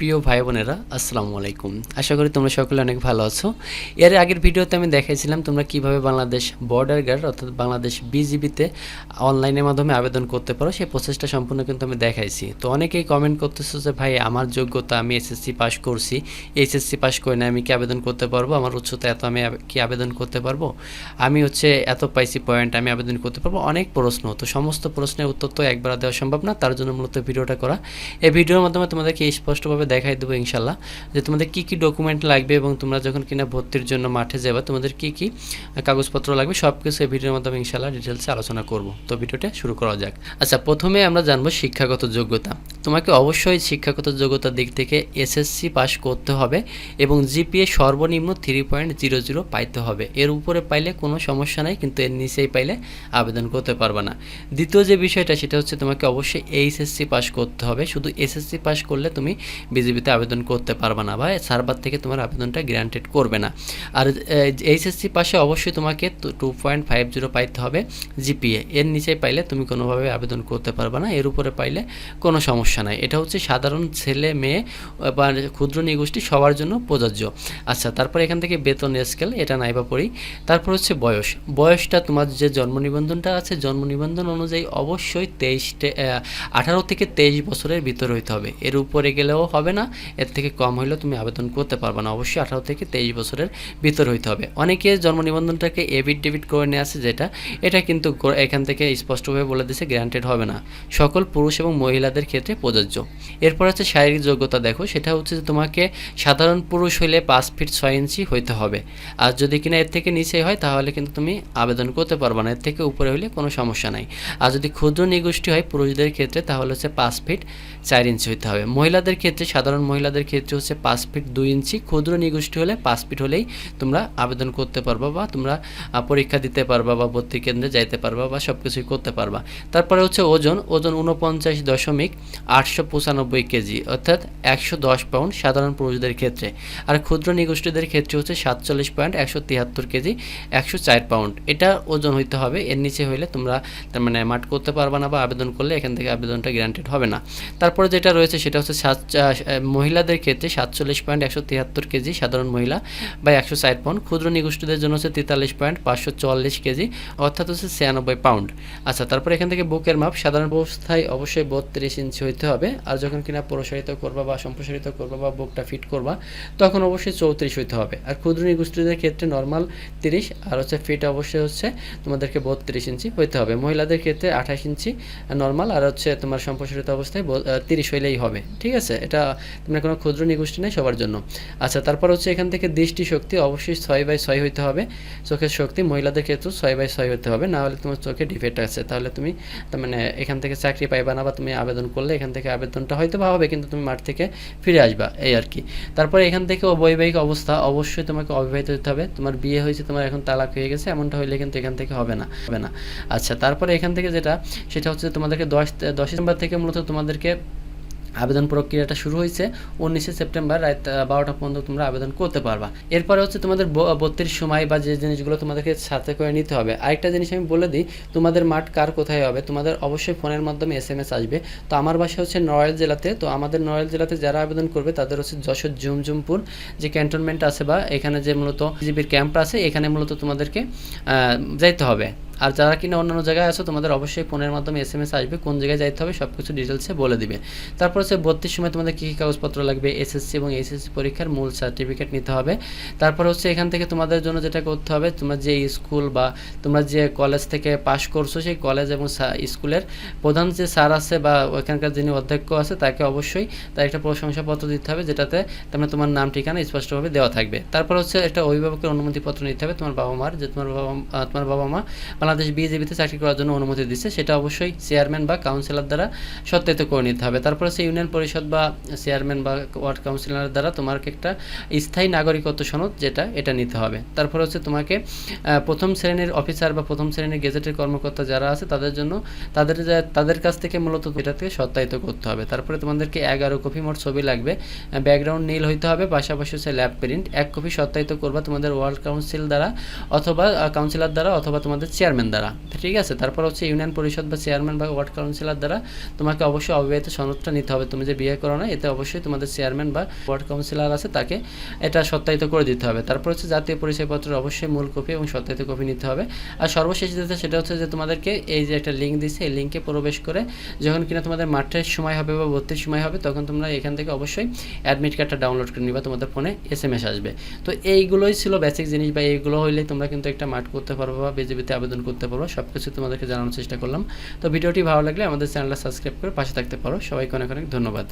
প্রিয় ভাই বোনেরা আসসালামু আলাইকুম। আশা করি তোমরা সকলে অনেক ভালো আছো। এর আগের ভিডিওতে আমি দেখাইছিলাম তোমরা কীভাবে বাংলাদেশ বর্ডার গার্ড অর্থাৎ বাংলাদেশ বিজিবিতে অনলাইনের মাধ্যমে আবেদন করতে পারো, সেই প্রসেসটা সম্পূর্ণ কিন্তু আমি দেখাইছি। তো অনেকেই কমেন্ট করতেছো যে, ভাই, আমার যোগ্যতা আমি এসএসসি পাস করছি। এইচএসসি পাস করে না আমি কি আবেদন করতে পারব? আমার উচ্চতা এত, আমি কি আবেদন করতে পারব? আমি হচ্ছে এত পাইছি পয়েন্ট আমি আবেদন করতে পারব? অনেক প্রশ্ন। তো সমস্ত প্রশ্নের উত্তর তো একবার দেওয়া সম্ভব না, তার জন্য মূলত ভিডিওটা করা। এই ভিডিওর মাধ্যমে তোমাদেরকে স্পষ্টভাবে দেখাই দেবো ইনশাল্লাহ যে তোমাদের কি কি ডকুমেন্ট লাগবে এবং তোমরা যখন কিনা ভর্তির জন্য মাঠে যাবে, তোমাদের কি কি কাগজপত্র লাগবে সব কিছু এই ভিডিওর মাধ্যমে ইনশাল্লাহ ডিটেলসে আলোচনা করব। তো ভিডিওটা শুরু করা যাক। আচ্ছা প্রথমে আমরা জানব শিক্ষাগত যোগ্যতা। তোমাকে অবশ্যই শিক্ষাগত যোগ্যতার দিক থেকে এসএসসি পাস করতে হবে এবং জিপিএ সর্বনিম্ন থ্রি পয়েন্ট জিরো জিরো পাইতে হবে। এর উপরে পাইলে কোনো সমস্যা নাই, কিন্তু এর নিচেই পাইলে আবেদন করতে পারবে না। দ্বিতীয় যে বিষয়টা, সেটা হচ্ছে তোমাকে অবশ্যই এইচএসসি পাস করতে হবে। শুধু এসএসসি পাস করলে তুমি বিজেপিতে আবেদন করতে পারবে না বা সার্ভার থেকে তোমার আবেদনটা গ্রান্টেড করবে না। আর এইচএসসি পাশে অবশ্যই তোমাকে টু পয়েন্ট ফাইভ জিরো পাইতে হবে জিপিএ এর নিচে পাইলে তুমি কোনোভাবে আবেদন করতে পারবে না। এর উপরে পাইলে কোনো সমস্যা নাই। এটা হচ্ছে সাধারণ ছেলে, মেয়ে বা ক্ষুদ্র নিগোষ্ঠী সবার জন্য প্রযোজ্য। আচ্ছা তারপর এখান থেকে বেতন স্কেল এটা নাইবা পড়ি। তারপর হচ্ছে বয়স। বয়সটা তোমার যে জন্ম নিবন্ধনটা আছে, জন্ম নিবন্ধন অনুযায়ী অবশ্যই তেইশ আঠারো থেকে তেইশ বছরের ভিতরে হইতে হবে। এর উপরে গেলেও হবে না, এর থেকে কম হইলেও তুমি আবেদন করতে পারবে না। অবশ্যই আঠারো থেকে তেইশ বছরের ভিতরে হইতে হবে। অনেকে জন্ম নিবন্ধনটাকে এভিট ডেবিট করে নিয়ে আসে যেটা, এটা কিন্তু এখান থেকে স্পষ্টভাবে বলে দিছে গ্রান্টেড হবে না। সকল পুরুষ এবং মহিলাদের ক্ষেত্রে প্রযোজ্য এরপর হচ্ছে শারীরিক যোগ্যতা, দেখো, সেটা হচ্ছে যে তোমাকে সাধারণ পুরুষ হইলে পাঁচ ফিট ছয় ইঞ্চি হইতে হবে। আর যদি কিনা এর থেকে নিচে হয়, তাহলে কিন্তু তুমি আবেদন করতে পারবে না, এর থেকে উপরে হইলে কোনো সমস্যা নাই। আর যদি ক্ষুদ্র নিগোষ্ঠী হয় পুরুষদের ক্ষেত্রে, তাহলে হচ্ছে পাঁচ ফিট চার ইঞ্চি হইতে হবে। মহিলাদের ক্ষেত্রে, সাধারণ মহিলাদের ক্ষেত্রে হচ্ছে পাঁচ ফিট দুই ইঞ্চি, ক্ষুদ্র নিগোষ্ঠী হলে পাঁচ ফিট হলেই তোমরা আবেদন করতে পারবা বা তোমরা পরীক্ষা দিতে পারবা বা ভর্তি কেন্দ্রে যাইতে পারবা বা সব কিছুই করতে পারবা। তারপরে হচ্ছে ওজন ওজন উনপঞ্চাশ দশমিক আটশো পঁচানব্বই কেজি, অর্থাৎ একশো দশ পাউন্ড সাধারণ পুরুষদের ক্ষেত্রে। আর ক্ষুদ্র নিগোষ্ঠীদের ক্ষেত্রে হচ্ছে সাতচল্লিশ পয়েন্ট একশো তিয়াত্তর কেজি, একশো চার পাউন্ড এটা ওজন হইতে হবে, এর নিচে হইলে তোমরা তার মানে মাঠ করতে পারবে না বা আবেদন করলে এখান থেকে আবেদনটা গ্রান্টেড হবে না। তারপরে যেটা রয়েছে সেটা হচ্ছে সাত মহিলাদের ক্ষেত্রে সাতচল্লিশ পয়েন্ট একশো তিয়াত্তর কেজি সাধারণ মহিলা বা একশো ষাট পাউন্ড ক্ষুদ্র নিগোষ্ঠীদের জন্য হচ্ছে তেতাল্লিশ পয়েন্ট পাঁচশো চল্লিশ কেজি, অর্থাৎ হচ্ছে ছিয়ানব্বই পাউন্ড আচ্ছা তারপর এখান থেকে বুকের মাপ, সাধারণ অবস্থায় অবশ্যই বত্রিশ ইঞ্চি হইতে হবে। আর যখন কিনা প্রসারিত করবা বা সম্প্রসারিত করবা বা বুকটা ফিট করবা, তখন অবশ্যই চৌত্রিশ হইতে হবে। আর ক্ষুদ্র নিগোষ্ঠীদের ক্ষেত্রে নর্মাল তিরিশ, আর হচ্ছে ফিট অবশ্যই হচ্ছে তোমাদেরকে বত্রিশ ইঞ্চি হইতে হবে। মহিলাদের ক্ষেত্রে আঠাশ ইঞ্চি নর্মাল আর হচ্ছে তোমার সম্প্রসারিত অবস্থায় তিরিশ হইলেই হবে। ঠিক আছে? এটা তোমার কোনো ক্ষুদ্র নিগোষ্ঠী নেই সবার জন্য। আচ্ছা তারপর হচ্ছে এখান থেকে দৃষ্টি শক্তি অবশ্যই ছয় বাই ছয় হইতে হবে। চোখের শক্তি মহিলাদের ক্ষেত্রে ছয় বাই ছয় হতে হবে। না হলে তোমার চোখে ডিফেক্ট আছে। তাহলে তুমি মানে এখান থেকে চাকরি পাইবা না বা তুমি আবেদন করলে এখান থেকে আবেদনটা হয়তো বা হবে, কিন্তু তুমি মাঠ থেকে ফিরে আসবা, এই আর কি। তারপরে এখান থেকে অবৈবাহিক অবস্থা, অবশ্যই তোমাকে অবিবাহিত হতে হবে। তোমার বিয়ে হয়েছে, তোমার এখন তালাক হয়ে গেছে, এমনটা হইলে কিন্তু এখান থেকে হবে না হবে না। আচ্ছা তারপরে এখান থেকে যেটা, সেটা হচ্ছে তোমাদেরকে দশ দশ ডিসেম্বর থেকে মূলত তোমাদেরকে আবেদন প্রক্রিয়াটা শুরু হয়েছে। উনিশে সেপ্টেম্বর রাত বারোটা পর্যন্ত তোমরা আবেদন করতে পারবা। এরপরে হচ্ছে তোমাদের বত্রিশ সময় বা যে জিনিসগুলো তোমাদেরকে সাথে করে নিতে হবে। আরেকটা জিনিস আমি বলে দিই, তোমাদের মাঠ কার কোথায় হবে? তোমাদের অবশ্যই ফোনের মাধ্যমে এস এম এস আসবে। তো আমার বাসা হচ্ছে নড়াইল জেলাতে। তো আমাদের নড়াইল জেলাতে যারা আবেদন করবে, তাদের হচ্ছে যশোর জুমজুমপুর যে ক্যান্টনমেন্ট আছে বা এখানে যে মূলত জিবির ক্যাম্প আছে, এখানে মূলত তোমাদেরকে যাইতে হবে। আর যারা কিনা অন্যান্য জায়গায় আছো, তোমাদের অবশ্যই ফোনের মাধ্যমে এস এম এস আসবে, কোন জায়গায় যাইতে হবে সব কিছু ডিটেলসে বলে দিবে। তারপর হচ্ছে ভর্তির সময় তোমাদের কী কী কাগজপত্র লাগবে এসএসসি এবং এইচএসসি পরীক্ষার মূল সার্টিফিকেট নিতে হবে। তারপর হচ্ছে এখান থেকে তোমাদের জন্য যেটা করতে হবে, তোমরা যে স্কুল বা তোমরা যে কলেজ থেকে পাশ করছ, সেই কলেজ এবং স্কুলের প্রধান যে স্যার আছে বা ওখানকার যিনি অধ্যক্ষ আছে, তাকে অবশ্যই তার একটা প্রশংসাপত্র দিতে হবে, যেটাতে তোমরা তোমার নাম, ঠিকানা স্পষ্টভাবে দেওয়া থাকবে। তারপর হচ্ছে একটা অভিভাবকের অনুমতিপত্র নিতে হবে তোমার বাবা মার যে তোমার বাবা তোমার বাবা মা বাংলাদেশ বিজেপিতে চাকরি করার জন্য অনুমতি দিচ্ছে, সেটা অবশ্যই চেয়ারম্যান বা কাউন্সিলর দ্বারা সত্যায়িত করে নিতে হবে। তারপর হচ্ছে ইউনিয়ন পরিষদ বা চেয়ারম্যান বা ওয়ার্ড কাউন্সিলর দ্বারা তোমাকে একটা স্থায়ী নাগরিকত্ব সনদ যেটা, এটা নিতে হবে। তারপর হচ্ছে তোমাকে প্রথম শ্রেণির অফিসার বা প্রথম শ্রেণির গেজেটের কর্মকর্তা যারা আছে, তাদের জন্য তাদের তাদের কাছ থেকে মূলত এটাকে সত্যায়িত করতে হবে। তারপরে তোমাদেরকে এগারো কপি মোট ছবি লাগবে। ব্যাকগ্রাউন্ড নীল হইতে হবে, পাশাপাশি হচ্ছে ল্যাব প্রিন্ট এক কপি সত্যায়িত করবা তোমাদের ওয়ার্ল্ড কাউন্সিল দ্বারা অথবা কাউন্সিলর দ্বারা অথবা তোমাদের চেয়ারম্যান চেয়ারম্যান দ্বারা। ঠিক আছে? তারপর হচ্ছে ইউনিয়ন পরিষদ বা চেয়ারম্যান বা ওয়ার্ড কাউন্সিলর দ্বারা তোমাকে অবশ্যই অবিবাহিত সনদটা নিতে হবে। তুমি যে বিয়ে করো না, এতে অবশ্যই তোমাদের চেয়ারম্যান বা ওয়ার্ড কাউন্সিলর আছে, তাকে এটা সত্যায়িত করে দিতে হবে। তারপর হচ্ছে জাতীয় পরিচয়পত্রের অবশ্যই মূল কপি এবং সত্যায়িত কপি নিতে হবে। আর সর্বশেষ যেটা, সেটা হচ্ছে যে তোমাদেরকে এই যে একটা লিঙ্ক দিচ্ছে এই লিঙ্কে প্রবেশ করে যখন কিনা তোমাদের মাঠের সময় হবে বা ভর্তির সময় হবে, তখন তোমরা এখান থেকে অবশ্যই অ্যাডমিট কার্ডটা ডাউনলোড করে নিবা, তোমাদের ফোনে এস এম এস আসবে। তো এইগুলোই ছিল বেসিক জিনিস বা এইগুলো হইলে তোমরা কিন্তু একটা মাঠ করতে পারব বা বিজেপিতে আবেদন করতে পারব সব কিছু তোমাদেরকে জানানোর চেষ্টা করলাম। তো ভিডিওটি ভালো লাগলে আমাদের চ্যানেলটা সাবস্ক্রাইব করে পাশে থাকতে পারো। সবাইকে অনেক অনেক ধন্যবাদ।